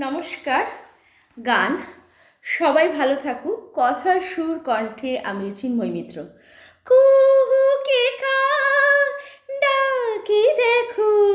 নমস্কার, গান। সবাই ভালো থাকুক, কথা সুর কণ্ঠে আমি চিন্ময় মিত্র। কুহু কে কা ডাকি দেখো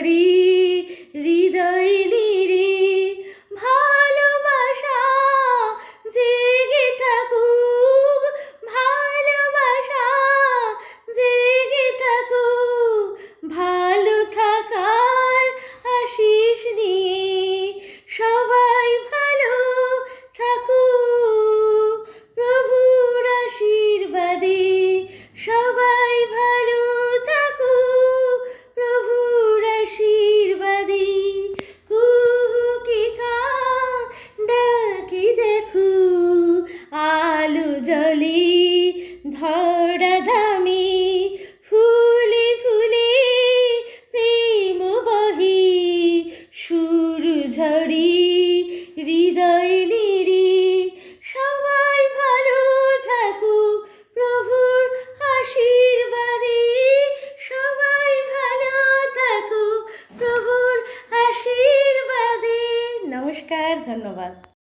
করি ঝড়ি, হৃদয় নিরি সবাই ভালো থাকু প্রভুর আশীর্বাদে সবাই ভালো থাকু প্রভুর আশীর্বাদে। নমস্কার, ধন্যবাদ।